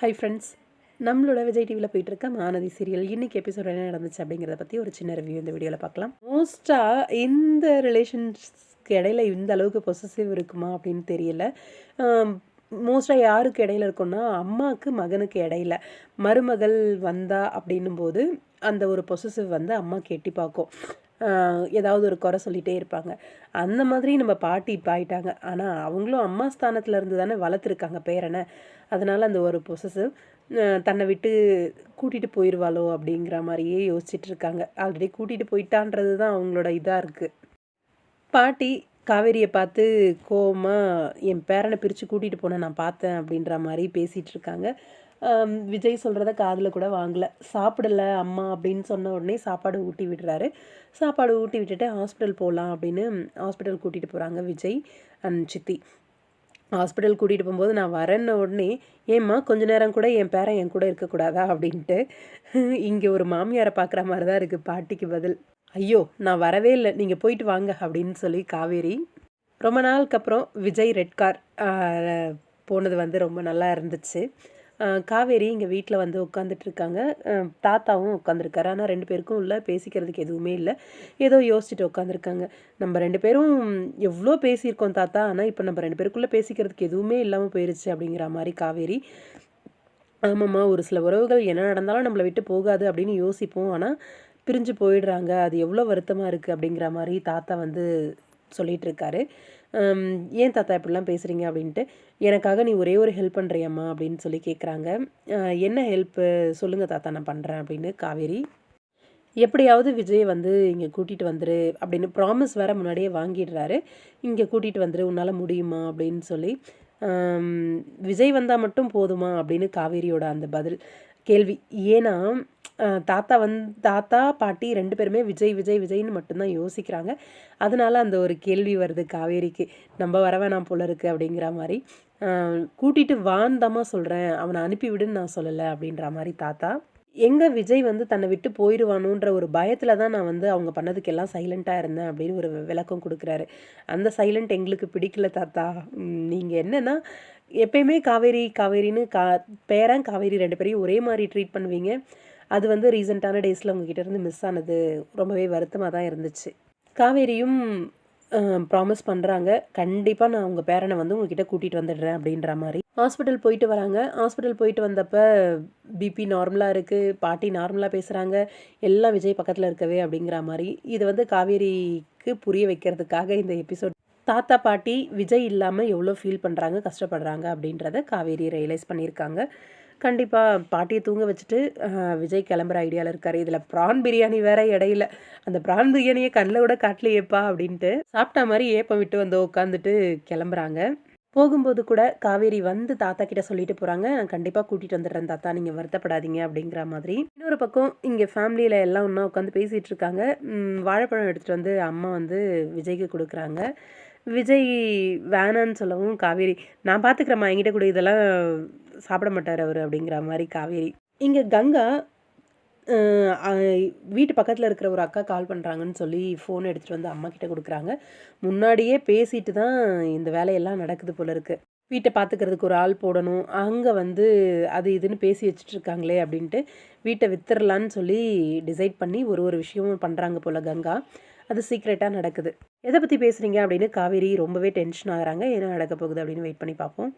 Hi friends நம்மளோட விஜய் டிவியில் போயிட்டு இருக்க மானதி சீரியல் இன்னைக்கு எபிசோட் என்ன நடந்துச்சு அப்படிங்கிறத பற்றி ஒரு சின்ன ரிவ்யூ இந்த வீடியோவில் பார்க்கலாம். மோஸ்ட்டாக இந்த ரிலேஷன்ஸ்க்கு இடையில இந்த அளவுக்கு பொசசிவ் இருக்குமா அப்படின்னு தெரியல. மோஸ்ட்டாக யாருக்கு இடையில இருக்கும்னா அம்மாவுக்கு மகனுக்கு இடையில. மருமகள் வந்தா அப்படின்னும் போது அந்த ஒரு பொசசிவ் வந்து அம்மா கெட்டி பார்க்கும். ஏதாவது ஒரு குறை சொல்லிகிட்டே இருப்பாங்க. அந்த மாதிரி நம்ம பாட்டி இப்போ ஆயிட்டாங்க. ஆனால் அவங்களும் அம்மா ஸ்தானத்தில் இருந்து தானே வளர்த்துருக்காங்க பேரனை. அதனால் அந்த ஒரு பொசசிவ் தன்னை விட்டு கூட்டிகிட்டு போயிடுவாளோ அப்படிங்கிற மாதிரியே யோசிச்சுட்டு இருக்காங்க. ஆல்ரெடி கூட்டிகிட்டு போயிட்டான்றது தான் அவங்களோட இதாக இருக்குது பாட்டி காவேரியை பார்த்து கோவமா என் பேரனை பிரித்து கூட்டிகிட்டு போனேன் நான் பார்த்தேன் அப்படின்ற மாதிரி பேசிகிட்டு இருக்காங்க. விஜய் சொல்கிறத காதில் கூட வாங்கலை. சாப்பிடல அம்மா அப்படின்னு சொன்ன உடனே சாப்பாடு ஊட்டி விடுறாரு. சாப்பாடு ஊட்டி விட்டுட்டு ஹாஸ்பிட்டல் போகலாம் அப்படின்னு ஹாஸ்பிட்டல் கூட்டிகிட்டு போகிறாங்க விஜய் அண்ட் சித்தி. ஹாஸ்பிட்டல் கூட்டிகிட்டு போகும்போது நான் வரேன்ன உடனே ஏம்மா கொஞ்ச நேரம் கூட என் பேரன் என் கூட இருக்கக்கூடாதா? அப்படின்ட்டு இங்கே ஒரு மாமியாரை பார்க்குற மாதிரி தான் இருக்குது பாட்டிக்கு பதில். ஐயோ நான் வரவே இல்லை. நீங்கள் போயிட்டு வாங்க அப்படின்னு சொல்லி காவேரி ரொம்ப நாளுக்கு அப்புறம் விஜய் ரெட் கார் போனது வந்து ரொம்ப நல்லா இருந்துச்சு. காவேரி இங்கே வீட்டில் வந்து உட்காந்துட்டு இருக்காங்க. தாத்தாவும் உட்காந்துருக்காரு ஆனால் ரெண்டு பேருக்கும் உள்ள பேசிக்கிறதுக்கு எதுவுமே இல்லை. ஏதோ யோசிச்சுட்டு உட்காந்துருக்காங்க நம்ம ரெண்டு பேரும் எவ்வளோ பேசியிருக்கோம் தாத்தா ஆனால் இப்போ நம்ம ரெண்டு பேருக்குள்ளே பேசிக்கிறதுக்கு எதுவுமே இல்லாமல் போயிடுச்சு அப்படிங்கிற மாதிரி காவேரி. ஆமாம்மா ஒரு சில உறவுகள் என்ன நடந்தாலும் நம்மளை விட்டு போகாது அப்படின்னு யோசிப்போம். ஆனால் பிரிஞ்சு போயிடுறாங்க அது எவ்வளோ வருத்தமாக இருக்குது அப்படிங்கிற மாதிரி தாத்தா வந்து சொல்லிகிட்ருக்காரு இருக்காரு ஏன் தாத்தா இப்படிலாம் பேசுகிறீங்க அப்படின்ட்டு? எனக்காக நீ ஒரே ஒரு ஹெல்ப் பண்ணுறியம்மா அப்படின்னு சொல்லி கேட்குறாங்க என்ன ஹெல்ப்பு சொல்லுங்கள் தாத்தா நான் பண்ணுறேன் அப்படின்னு காவேரி. எப்படியாவது விஜய் வந்து இங்கே கூட்டிகிட்டு வந்துரு அப்படின்னு ப்ராமிஸ் வேறு முன்னாடியே வாங்கிடுறாரு. இங்கே கூட்டிகிட்டு வந்துரு உன்னால் முடியுமா அப்படின்னு சொல்லி. விஜய் வந்தால் மட்டும் போதுமா அப்படின்னு காவேரியோட அந்த பதில் கேள்வி. ஏன்னா தாத்தா வந் தாத்தா பாட்டி ரெண்டு பேருமே விஜய் விஜய் விஜய்னு மட்டும்தான் யோசிக்கிறாங்க. அதனால் அந்த ஒரு கேள்வி வருது காவேரிக்கு. நம்ம வர வேணாம் போல இருக்குது அப்படிங்கிற மாதிரி. கூட்டிகிட்டு கூட்டிட்டு சொல்கிறேன் அவனை அனுப்பிவிடுன்னு நான் சொல்லலை அப்படின்ற மாதிரி தாத்தா. எங்கே விஜய் வந்து தன்னை விட்டு போயிடுவானுன்ற ஒரு பயத்தில் தான் நான் வந்து அவங்க பண்ணதுக்கெல்லாம் சைலண்ட்டாக இருந்தேன் அப்படின்னு ஒரு விளக்கம் கொடுக்குறாரு. அந்த சைலண்ட் எங்களுக்கு பிடிக்கல தாத்தா. நீங்கள் என்னென்னா எப்பயுமே காவேரி காவேரின்னு கா பேரன் காவேரி ரெண்டு பேரையும் ஒரே மாதிரி ட்ரீட் பண்ணுவீங்க. அது வந்து ரீசெண்டான டேஸில் உங்ககிட்ட இருந்து மிஸ் ஆனது ரொம்பவே வருத்தமாக தான் இருந்துச்சு. காவேரியும் ப்ராமிஸ் பண்ணுறாங்க கண்டிப்பாக நான் உங்கள் பேரனை வந்து உங்ககிட்ட கூட்டிகிட்டு வந்துடுறேன் அப்படின்ற மாதிரி. ஹாஸ்பிட்டல் போயிட்டு வராங்க. ஹாஸ்பிட்டல் போயிட்டு வந்தப்ப பிபி நார்மலாக இருக்குது பாட்டி நார்மலாக பேசுகிறாங்க எல்லாம் விஜய் பக்கத்தில் இருக்கவே அப்படிங்கிற மாதிரி. இது வந்து காவேரிக்கு புரிய வைக்கிறதுக்காக இந்த எபிசோட் தாத்தா பாட்டி விஜய் இல்லாமல் எவ்வளோ ஃபீல் பண்ணுறாங்க கஷ்டப்படுறாங்க அப்படின்றத காவேரி ரியலைஸ் பண்ணியிருக்காங்க. கண்டிப்பாக பாட்டியை தூங்க வச்சுட்டு விஜய் கிளம்புற ஐடியாவில் இருக்கார். இதில் ப்ரான் பிரியாணி வேற இடையில. அந்த ப்ரான் பிரியாணியை கண்ணில் கூட காட்டலையேப்பா அப்படின்ட்டு சாப்பிட்ட மாதிரி ஏப்பம் விட்டு வந்து உட்காந்துட்டு கிளம்புறாங்க. போகும்போது கூட காவேரி வந்து தாத்தா கிட்ட சொல்லிட்டு போகிறாங்க நான் கண்டிப்பாக கூட்டிகிட்டு வந்துடுறேன் தாத்தா. நீங்கள் வருத்தப்படாதீங்க அப்படிங்கிற மாதிரி. இன்னொரு பக்கம் இங்கே ஃபேமிலியில் எல்லாம் ஒன்றா உட்காந்து பேசிகிட்டு இருக்காங்க. வாழைப்பழம் எடுத்துகிட்டு வந்து அம்மா வந்து விஜய்க்கு கொடுக்குறாங்க. விஜய் வேணான்னு சொல்லவும் காவேரி. நான் பார்த்துக்கிறேம்மா என்கிட்ட கூட இதெல்லாம் சாப்பிட மாட்டார் அவர் அப்படிங்கிற மாதிரி காவேரி. இங்கே கங்கா வீட்டு பக்கத்தில் இருக்கிற ஒரு அக்கா கால் பண்ணுறாங்கன்னு சொல்லி ஃபோன் எடுத்துகிட்டு வந்து அம்மா கிட்ட கொடுக்குறாங்க. முன்னாடியே பேசிட்டு தான் இந்த வேலையெல்லாம் நடக்குது போல இருக்குது வீட்டை பார்த்துக்கிறதுக்கு ஒரு ஆள் போடணும். அங்கே வந்து அது இதுன்னு பேசி வச்சுட்ருக்காங்களே அப்படின்ட்டு வீட்டை வித்துடலான்னு சொல்லி டிசைட் பண்ணி ஒரு ஒரு விஷயமும் பண்ணுறாங்க போல கங்கா. அது சீக்ரெட்டாக நடக்குது. எதை பற்றி பேசுகிறீங்க அப்படின்னு காவேரி ரொம்பவே டென்ஷன் ஆகிறாங்க. என்ன நடக்க போகுது அப்படின்னு வெயிட் பண்ணி பார்ப்போம்.